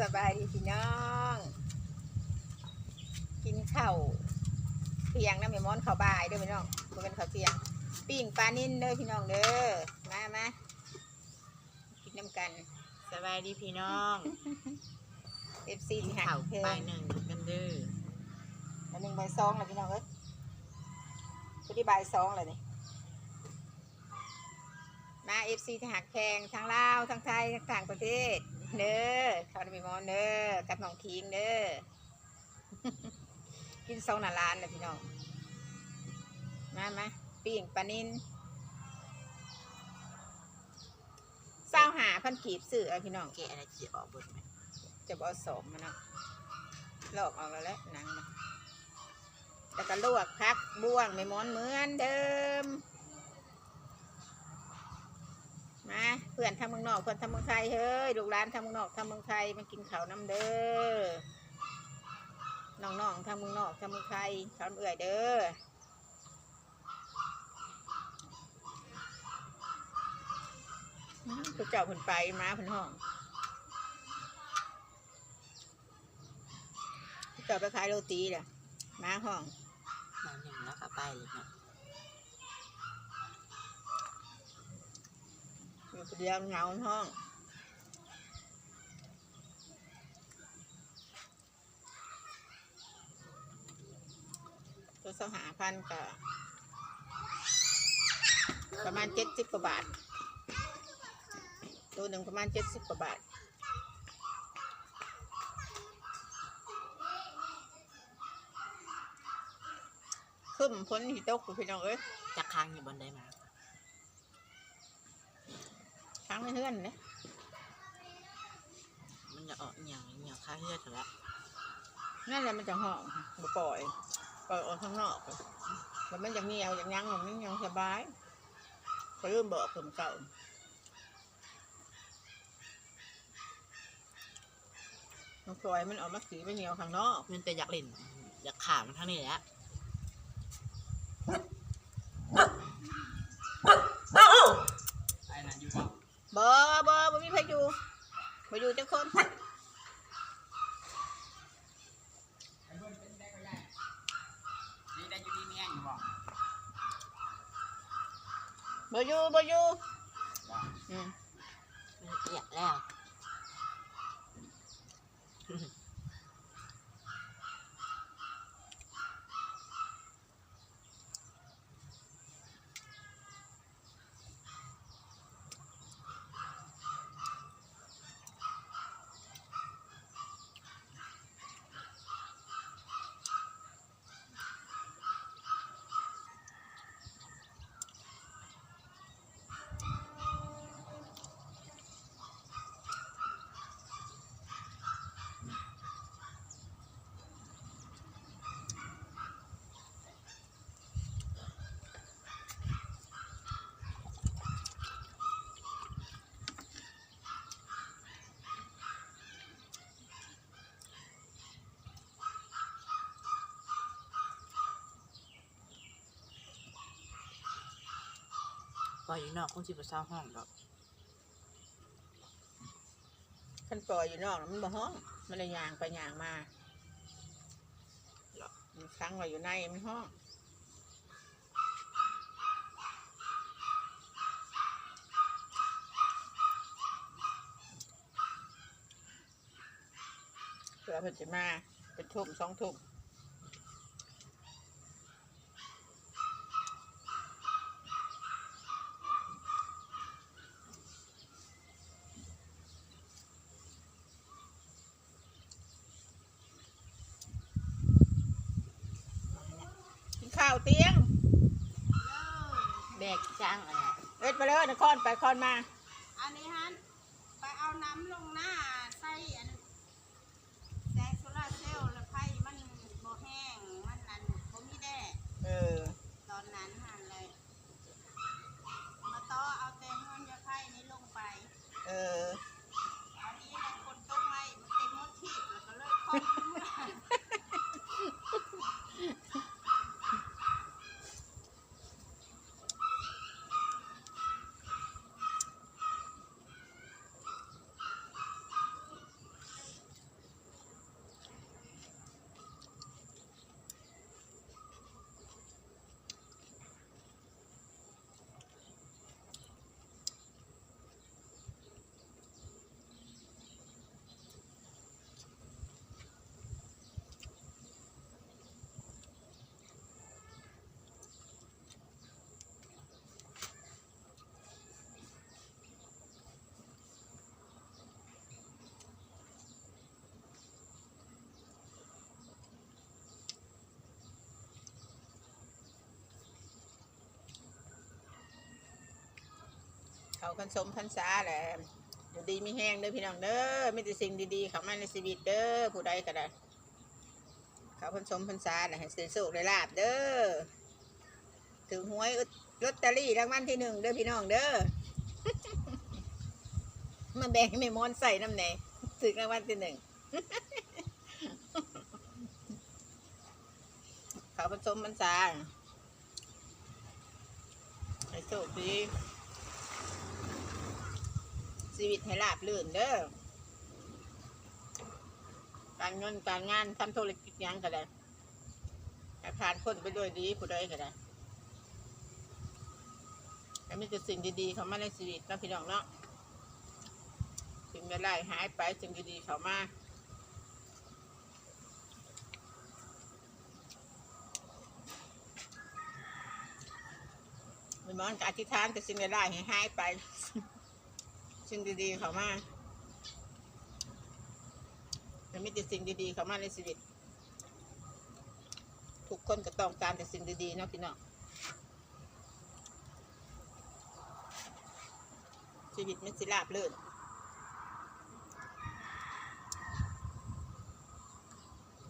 สบายดีพี่น้อง กินข้าวเที่ยงนะแม่ม้อนข้าวบ่ายเด้อพี่น้องบ่เป็นข้าวเที่ยงปิ้งปลานิ่นเด้อพี่น้องเด้อมามากินน้ำกันสบายดีพี่น้องเอฟซีที่หัข่ากวเพลไปหนึ่งกันเด้ออันหนึ่งใบายสองเลยพี่น้องเอ้ยพอดีใบายสองเลยนี่มา เอฟซีที่หักแพงทั้งลาวทั้งไทยทั้งต่างประเทศเด้อเขาได้ไปมอนเด้อกับน้องคิงเด้อกินสองหน้าร้านเลยพี่น้องมามาปิ้งปลานินเศร้าหาพันกีบสื่อเอาพี่น้องแกะอะไรจะออกบนไหมจะบเอกสมมันเนาะลอกออกแล้วแหละหนังมันแล้วก็ลวกพักบ้วงไม่ม้อนเหมือนเดิม มาเพื่อนทำเมืองนอกเพื่อนทำเมืองไทยเฮ้ยลูกหลานทำเมืองนอกทำเมืองไทยมากินข้าวน้ำเด้อน้องๆทำเมืองนอกทำเมืองไทยข้าวเอื่อยเด้ออืมผู้เจ้าเพิ่นไปมาเพิ่นห้องเจอดไปขายโรตีเด้อมาห้องมาหนึ่งแล้วก็ไปเลยนะ อยู่คน เดียวเงาห้อง ตัวสหาพันก็ประมาณเจ็ดสิบกว่าบาท ตัวหนึ่งประมาณเจ็ดสิบกว่าบาทขึ้นพ้นหิตกอยู่พี่น้องเอ้ยจะค้างอยู่บนได้มา ช้างไม่เฮือนเลยมันจะออกอย่างอย่างค่าเฮือดแล้วนั่นแหละมันจะห่องบ่ปล่อยปล่อยออกข้างนอกแล้วมันจะเงียวอย่างยังมันยังสบายเขาเริ่มบอกผมเก่ามันปล่อยมันออกมาสีไปเหนียวข้างนอก มันแต่อยากเล่นอยากขามันทั้งนี้แหละ ไอ้นั่นอยู่ บ่บ่บ่มีใครอยู่บ่อยู่จักคนไปอยู่ดีเมียอยู่บ่อยู่บ่อยู่อืมมันเกลียดแล้ว อยอยู่นอกคงสิบเศร้าห้องดอกคันปล่อยอยู่นอกน่ะมันบ่ห้อง มันเลยย่างไปย่างมามันค้างไว้อยู่ในมันห้องเผื่อเพิ่นจะมาเป็นทุ่มสองทุ่มกินข้าวเตียง แบกจ้างอะไรเอ็ดไปเลยนครไปคอนมา อันนี้ฮันไปเอาน้ำลงหน้าใส่อันแสงโซลาร์เซลล์แล้วไฟมันบ่แห้ง มันนั่นบ่มีแดด เออ ตอนนั้นหันเลย มาต่อเอาแต่เงินยาไฟนี้ลงไป เออ อันนี้ในคนต้มไม้มันเต็มหมดที่แล้วก็เลยคอน เขากันสมพันษาแหละอยู่ดีไม่แห้งเด้อพี่น้องเด้อมีแต่สิ่งดีๆเขามาในชีวิตเด้อผู้ใดก็ได้เขาพันสมพันษาแหละให้ซื้อสุขได้ลาบเด้อถึงหวยลอตเตอรี่รางวัลที่หนึ่งเด้อพี่น้องเด้อมาแบ่งให้แม่มอนใส่น้ำแหนถึงรางวัลที่หนึ่งเขาผสมมันสาให้โชคดี ชีวิตให้ราบรื่นเด้อการเงินการงานทำธุรกิจยังก็ได้ให้ผ่านพ้นไปด้วยดีผู้ใดก็ได้แต่มีแต่สิ่งดีๆเข้ามาในชีวิตนะพี่น้องเนาะสิ่งใดๆหายไปสิ่งดีๆเข้ามามันมอนอธิษฐานแต่สิ่งใดๆให้หายไป สิ่งดีๆ เข้ามาแต่ไม่แต่สิ่งดีๆ เข้ามาในชีวิต ทุกคนก็ต้องการแต่สิ่งดีๆเนาะพี่น้องชีวิตมันสิราบรื่น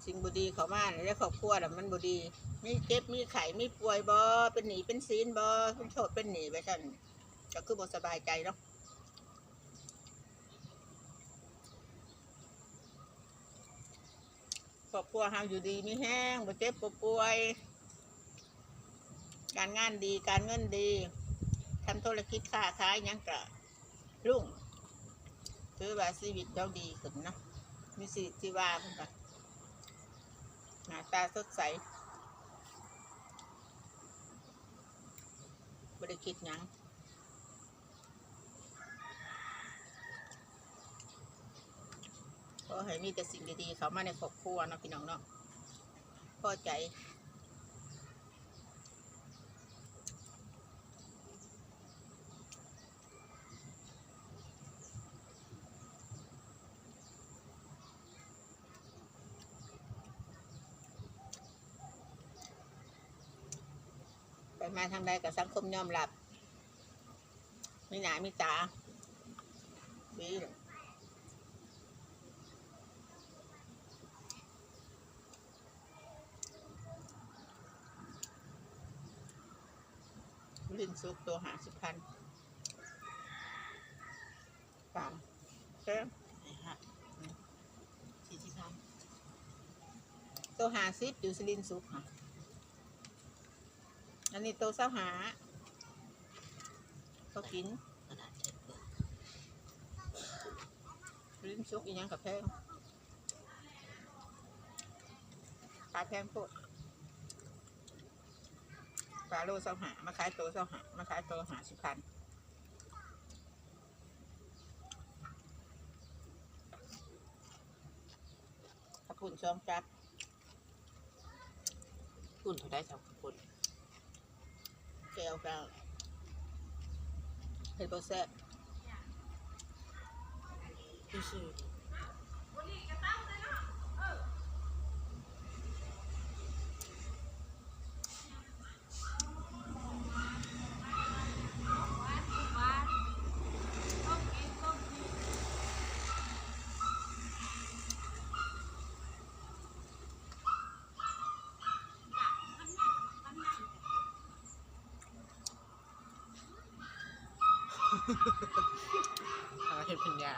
สิ่งบดีเขามาในครอบครัวน่ะมันบดี มีเจ็บมีไข้มีป่วยบอเป็นหนีเป็นซีนบอเป็นโทษเป็นหนีไปสั่นก็คือบสบายใจเนาะ รอบครัวเฮาอยู่ดีมีแห้งบ่เจ็บบ่ป่วย การงานดีการเงินดีทำธุรกิจค้าขายยังกะรุ่งคือว่าชีวิตเราดีขึ้นเนาะมีสิทธิว่าเพิ่นก็หน้าตาสดใสบริคิดยัง ให้มีแต่สิ่งดีๆ เขามาในครอบครัวเนาะพี่น้องเนาะพอใจ ไปมาทางใดกับสังคมยอมรับ มีหนามีตาดีเลยลิ้น ซุกตัวหาสิบพันสามเจ้าไหนฮะสี่สิบพันตัวหาสิบอยู่สลินซุกค่ะ อันนี้ตัวเศร้าหาเขากินกระดาษเช็ดเปิดลิ้นซุกอีกยังกับแพงขายแพงโพด ปลาโลเศร้าหามาขายตัวเศร้าหามาขายตัวหาสิบพันขอบคุณชมจับคุณเท่าได้สองคนแก้วกับเห็ดโบแซ่บพี่ชื่อหวานต้มกินต้มกิน ทำเห็ดพันยา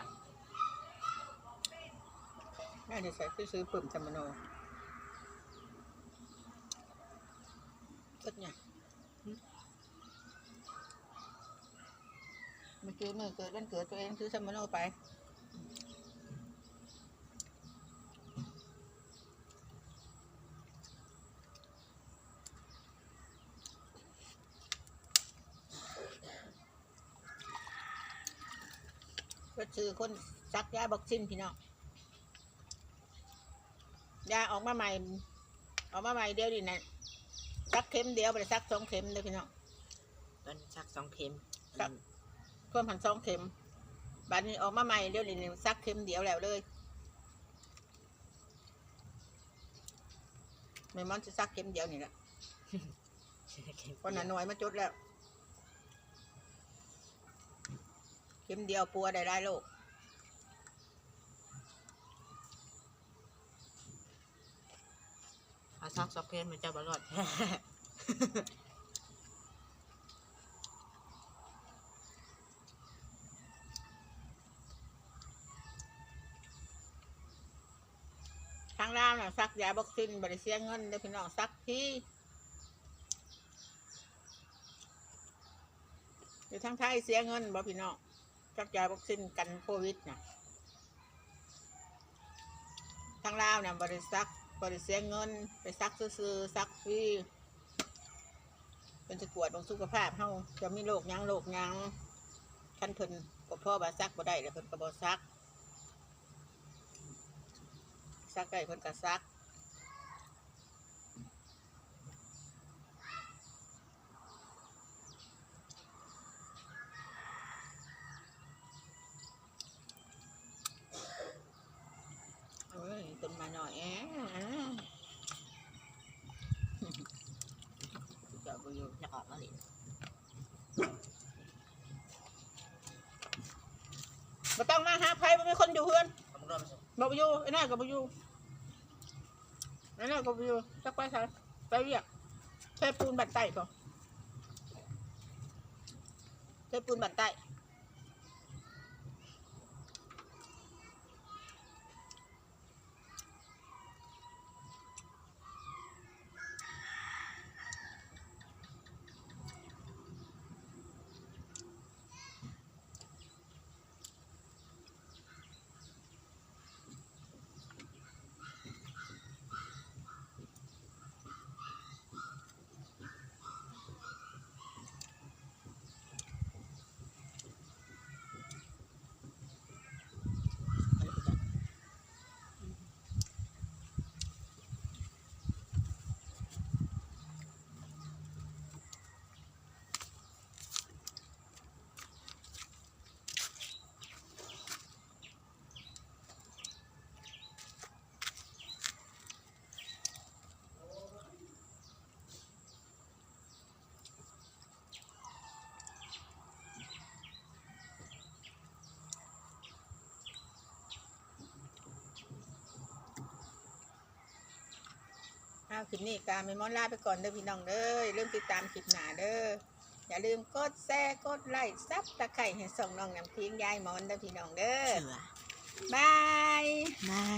แม่จะใส่ซื้อๆปุ่มจำมโนสักอย่างเมื่อกี้มือเกิดวันเกิดตัวเองซื้อจำมโนไป ก็คือคนซักยาบอกซินพี่น้องยาออกมาใหม่ ออกมาใหม่เดียวดินะซักเข็มเดียวไปซักสองเข็มเลยพี่น้องตอนชักสองเข็มครับเพิ่มพันสองเข็มบัดนี้ออกมาใหม่เดียวดินะซักเข็มเดียวแล้วเลยไม่มันจะซักเข็มเดียวนี่แหละเพราะหนาหน่วยมาจุดแล้ว ข็มเดียวปัวได้ได้โลกอาซักสองเข็มมันจะบรอดทางลาวน่ะซักยาบ็อกซินบริเสียเงินเด้พี่น้องซักที่อยู่ทางไทยเสียเงินบ่พี่น้อง ซักยาบ็อกซินกันโควิดนะทางลาวน่ะบริซักบริเสียเงิน ไปซักซื้อซักฟรีเป็นจะกวดของสุขภาพเฮาจะมีโรคยังโรคยังคันเพิ่นบ่พ่อบาซักบ่ได้แล้วเพิ่นก็บ่ซักซักได้เพิ่นก็ซัก เอ้ยต้นมาหน่อยแอะ จะออกมาเลยมาต้องมาหาไผบ่มีคนอยู่เพื่อนบอกอยู่ไอ้น่ากับ่อยู่ไอ้น่ากับ่อยู่สักไปซะไปเรียกใช้ปูนบัดไตก่อใช้ปูนบัดไตาวคลิปนี้การไม่มอนลาไปก่อนเด้อพี่น้องเด้ออย่าลืมติดตามคลิปหน้าเด้ออย่าลืมกดแชร์กดไลค์ซับตะไคร้ให้ส่งน้องน้ำพิงยายหมอนเด้อพี่น้องเด้อเสือบายไม่